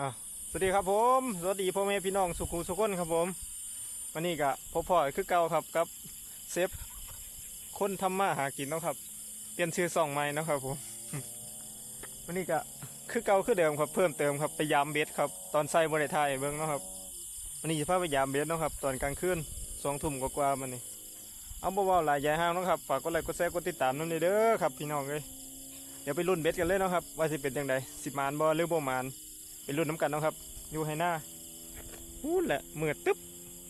อะสวัสดีครับผมสวัสดีพ่อแม่พี่น้องสุขุสุขคนครับผมวันนี้ก็พบพ่อคือเก่าครับกับเซฟคนทำมาหากินนะครับ เปลี่ยนชื่อส่องใหม่นะครับผมวันนี้ก็คือเก่าคือเดิมครับ เพิ่มเติมครับไปยามเบสครับ ตอนใส่บริไทยเบิ้งนะครับวันนี้จะพาไปยามเบสนะครับ ตอนกลางคืนสองทุ่มกว่าๆมันนี่เอาบ่าวๆหลายยายห้างนะครับฝากกดไลค์กดแชร์กดติดตามน้ำเด้อครับ พี่น้องเลยเดี๋ยวไปรุ่นเบสกันเลยนะครับ ว่าสิเป็นยังไงสิบมานบ่หรือบ่มาน เป็นรุ่นน้ำกันเนาะครับ อยู่ให้หน้าพูดแหละมืดตึ๊บ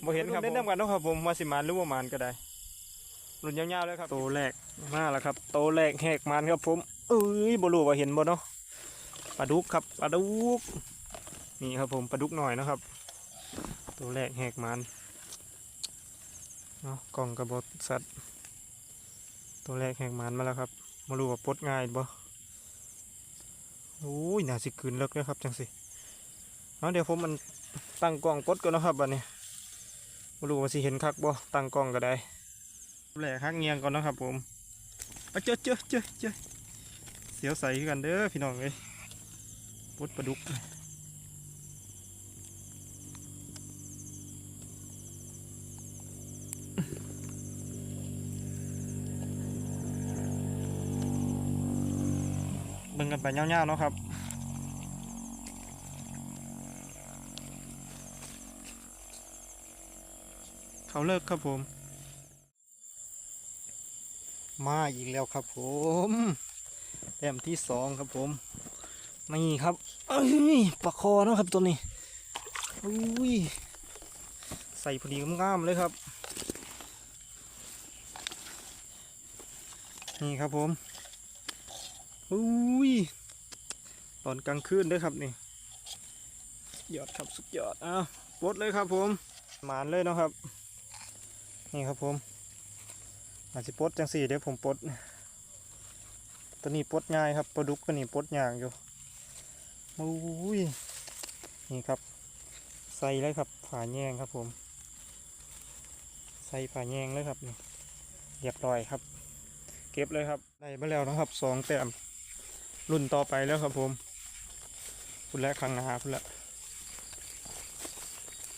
บ่เห็นครับเล่นน้ำกันเนาะครับผมว่าสิมานหรือว่ามานก็ได้ รุ่นยาวๆเลยครับโตแรกมาแล้วครับ โตแรกแหกมานครับ ผมเอ้ยบ่รู้ว่าเห็นบ่เนาะปลาดุกครับปลาดุกนี่ครับผมปลาดุกหน่อยนะครับ ตัวแรกแหกมานเนาะกล่องกระบอกสัตว์ ตัวแรกแหกมานมาแล้วครับมารู้ว่าปลดง่ายบ่ โอ้ยน่าสิคืนเลิกแลยครับจังสิเอาเดี๋ยวผมมันตั้งกล้องปลดก่อนนะครับบัดนี้มารู้ว่าสิเห็นคักบ่ตั้งกล้องก็ได้แหลกฮักเงียงก่อนนะครับ ผมเอาเจอเจอเจอเจอเสียวใสกันเด้อพี่น้องเลยปุดปลาดุก กันไปเงาวๆเนาะครับเขาเลิกครับผม มาอีกแล้วครับผมแต้มที่สองครับผมนี่ครับเอ้ยปลาคอเนาะครับตัวนี้อุ้ยใส่พอดีงามๆเลยครับ นี่ครับผม อุ้ยตอนกลางคืนด้วยครับนี่ยอดครับสุดยอดอ้าวปดเลยครับผมหมานเลยนะครับ นี่ครับผมอาจจะปดจังสี่เดี๋ยวผมปดตัวนี้ปดง่ายครับปลาดุกตัวนี้ปลดยากอยู่อุ้ยนี่ครับ ใส่เลยครับผ่าแยงครับผม ใส่ผ่าแยงเลยครับนี่เรียบร้อยครับ เก็บเลยครับได้มาแล้วนะครับสองแต้ม รุ่นต่อไปแล้วครับผมคุณและขังหนาคุณละ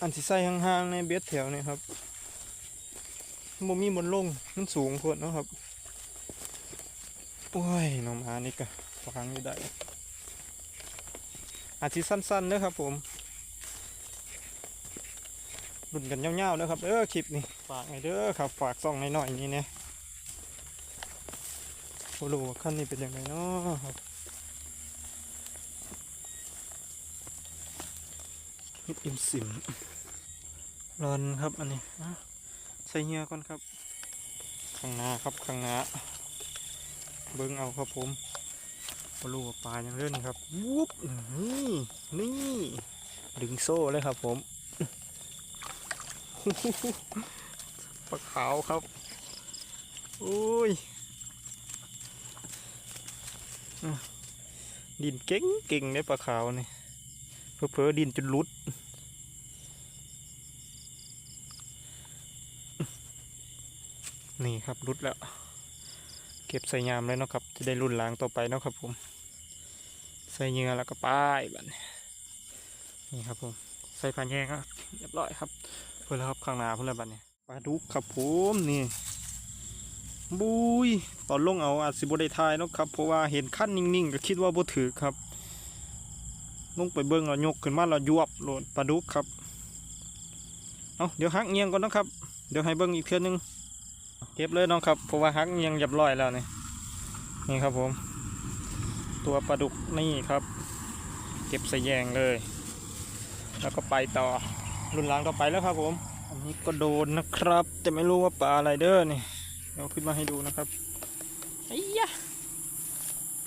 อันที่ใส่ห่างๆในเบ็ดแถวนี่ครับบ่มีบนลงมันสูงโพดเนาะครับโอ้ยน้องหมานี่ก็ฟังอยู่ได้อาจจะสั้นๆนะครับผมรุ่นกันยาๆนะครับเออคลิปนี่ฝากไงเด้อครับฝากส่องหน่อยๆนี่เนี่ยโอ้โหขั้นนี้เป็นยังไงเนาะครับ ฮิตอิมสิมรอนครับอันนี้ใส่เหียก่อนครับ ข้างหน้าครับข้างหน้า เบิ้งเอาครับผมปลาลูกปลายังเล่นครับวุบนี่นี่ดึงโซ่เลยครับผมปลาขาวครับโอ้ยดินเก่งเก่งในปลาขาวนี่ เพอดินจนหลุด นี่ครับรุดแล้ว เก็บใส่ยามเลยเนาะครับ จะได้รุ่นล้างต่อไปเนาะครับผม ใส่เหงื่อแล้วก็ป้ายบัดนี้นี่ครับผม ใส่ผ่านแยงครับเรียบร้อยครับ เพื่อแล้วครับข้างหน้าเพื่อแล้วบัดนี้ปลาดุกครับผมนี่บุยตอนลงเอาอาจสิบได้ทายเนาะครับ เพราะว่าเห็นขั้นนิ่งๆ ก็คิดว่าบ่ถือครับ ลงไปเบิ้งเรายกขึ้นมาเรายวบโหลดปลาดุกครับเอาเดี๋ยวหักเงียงก่อนนะครับ เดี๋ยวให้เบิ้งอีกเทื่อนึงเก็บเลยน้องครับเพราะว่าฮักยังเรียบร้อยแล้วนี่นี่ครับผม ตัวปลาดุกนี่ครับ เก็บใส่แยงเลย แล้วก็ไปต่อรุ่นหล้างต่อไปแล้วครับผม อันนี้ก็โดนนะครับ แต่ไม่รู้ว่าปลาอะไรเด้อนี่เดี๋ยวขึ้นมาให้ดูนะครับไอ้ยะ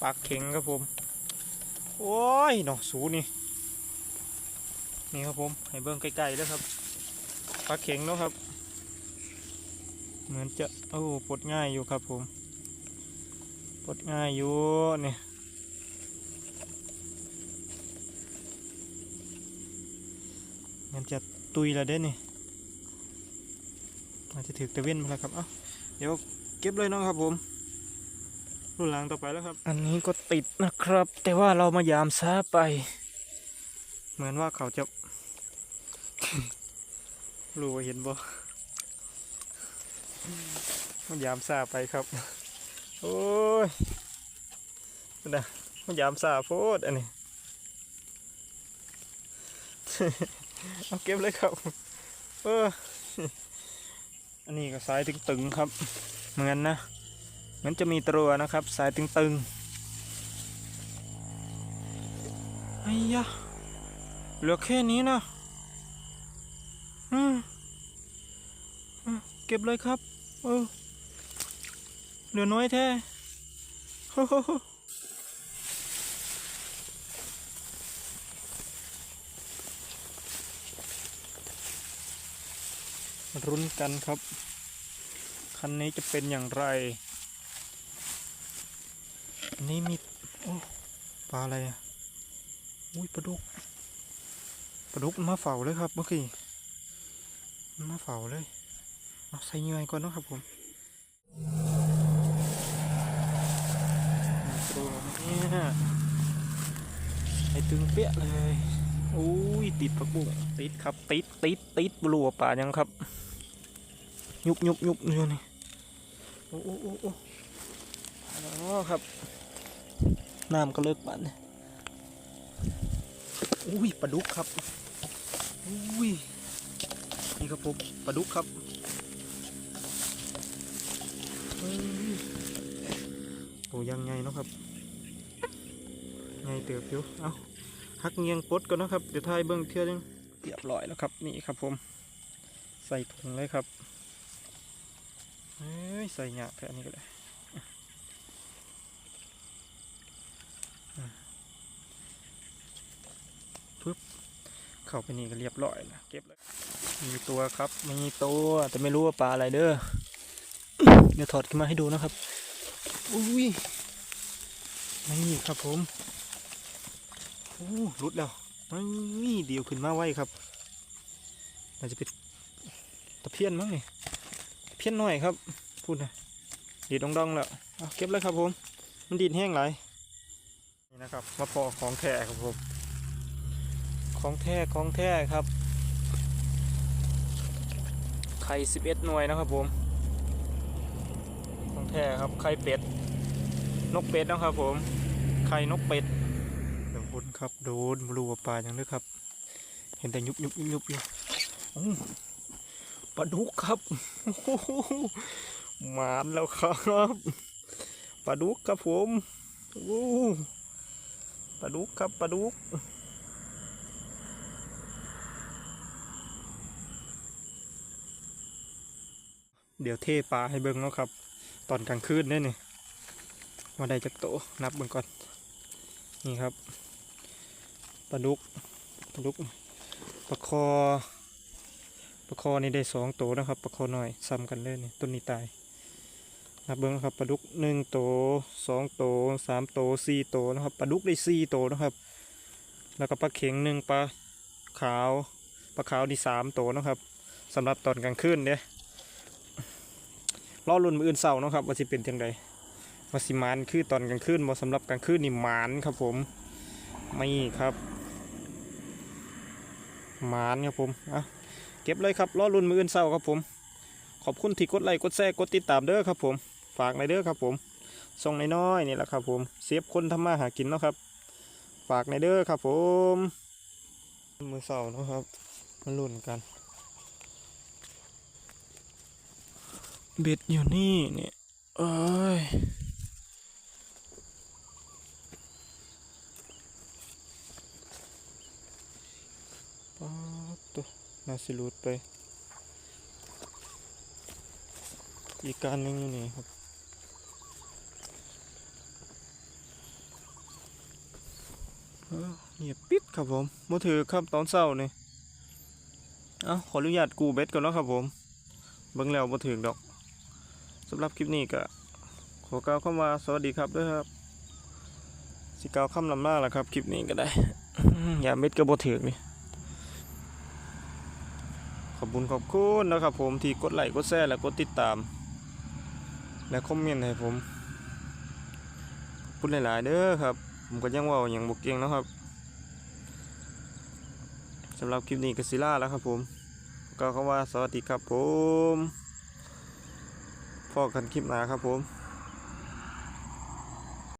ปากเข็งครับผม โอ้ยหนอสูนี่ นี่ครับผม ให้เบิ้งใกล้ๆแล้วครับปลาเข็งเนาะครับ เหมือนจะโอ้ปลดง่ายอยู่ครับผมปลดง่ายอยู่เนี่ยมันจะตุยแล้วเด้นี่อาจจะถือตะเว้นมาแล้วครับ เอ้า เดี๋ยวเก็บเลยน้องครับผม รุ่นหลังต่อไปแล้วครับ อันนี้ก็ติดนะครับ แต่ว่าเรามายามช้าไป เหมือนว่าเขาจะ รู้ว่าเห็นบ่มันยามซาไปครับ โอ้ยนะมันยามซาโพดอันนี้เอาเก็บเลยครับ เออ อันนี้ก็สายตึงๆครับ เหมือนนะ มือนจะมีตัวนะครับ สายตึงๆไอ้ยะเหลือแค่นี้นะเก็บเลยครับเออเหลือน้อยแท้รุ้นกันครับ คันนี้จะเป็นอย่างไร นี้มีปลาอะไรอะอุ้ยปลาดุกปลาดุกมาเฝ้าเลยครับเมื่อกี้มาเฝ้าเลยเอาใส่เงื่อก่อนนะครับผมตัวนี่ยไอตึงเปี้ยเลยอุ้ยติดผักบุ้งติดครับ ติดติดติดบลัวป่ายังครับ ยุบยุบยุบอยู่นี่โอ้โอ้โอ้โอ้อ๋อครับ น้ำก็เลิกปั่นอุ้ยปลาดุกครับอุ้ยนี่ครับผมปลาดุกครับเฮ้ยโอ้ยังไงเนาะครับไงเติบอยู่เอาหักเงียงปลดก่อนนะครับเดี๋ยวทายเบิ้งเที่ยวนึงเรียบร้อยแล้วครับนี่ครับผมใส่ถุงเลยครับเฮ้ยใส่หยาแค่นี้ก็ได้ เข้าไปนี่ก็เรียบร้อยแล้วเก็บเลยมีตัวครับมีตัวแต่ไม่รู้ว่าปลาอะไรเด้อเดี๋ยวถอดขึ้นมาให้ดูนะครับอุ้ยนี่ครับผมโอ้หลุดแล้วนี่เดียวขึ้นมาไว้ครับน่าจะเป็นตะเพียนมั้งนี่เพี้ยนหน่อยครับพูดนะดีดดองๆแล้วเอาเก็บเลยครับผม มันดีดแห้งหลายนี่นะครับมาพอของแท้ครับผม ของแท้ของแท้ครับ ไข่สิบเอ็ดหน่วยนะครับผม ของแท้ครับ ไข่เป็ด นกเป็ดนะครับผม ไข่นกเป็ดเดี๋ยวคนครับ โดนบลูปลาอย่างนี้ครับ เห็นแต่ยุบยุบยุบยุบอยู่ปลาดุกครับหมานแล้วครับปลาดุกครับผมปลาดุกครับปลาดุก เดี๋ยวเทปลาให้เบิ่งเนาะครับ ตอนกลางคืนเนี่ยนี่ว่าได้จักโตนับเบิ่งก่อน นี่ครับปลาดุกปลาดุกปลาคอปลาคอนี่ได้สองโตนะครับปลาคอหน่อยซ้ำกันเลยนี่ต้นนี้ตายนับเบิ่งนะครับปลาดุกหนึ่งโตสองโตสามโตสี่โตนะครับปลาดุกได้สี่โตนะครับ แล้วก็ปลาเข็งหนึ่งปลาขาวปลาขาวนี่สามโตนะครับสำหรับตอนกลางคืนเนี่ย รอรุ่นมืออื่นเศร้าเนาะครับว่าสิเป็นจังไดว่าสิมานคือตอนกลางคืนบ่สำหรับกลางคืนนี่หมานครับผมไม่ครับหมานครับผมอะเก็บเลยครับรอรุ่นมืออื่นเศร้าครับผม ขอบคุณที่กดไลค์กดแชร์กดติดตามเด้อครับผมฝากในเด้อครับผมส่งน้อยๆนี่แหละครับผมเซฟคนทำมาหากินเนาะครับฝากในเด้อครับผมมือเศร้าเนาะครับมาลุ้นกัน เบ็ดอยู่นี่เนี่ยเอ้ยป๊าตัวน่าสิลุดไป อีกการหนึ่งอยู่นี่ครับเงียบปิดครับผมมาถือครับตอนเศร้านี่เอ้าขออนุญาตกูเบ็ดก่อนนะครับผม เบิ่งแล้วมาถึงดอก สำหรับคลิปนี้ก็ขอกล่าวคำว่าสวัสดีครับด้วยครับ สิกาวคำลำหน้าและครับ คลิปนี้ก็ได้ อย่าเม็ดกระโบถือนี่ขอบคุณขอบคุณนะครับผมที่กดไลค์กดแชร์และกดติดตาม และคอมเมนต์ให้ผมพูดหลายๆเด้อครับ ผมก็ยังว่าอย่างบกเก่งนะครับสำหรับคลิปนี้ก็ซิล่าแล้วครับผม ก็คำว่าสวัสดีครับผม พอกันคลิปหน้าครับผม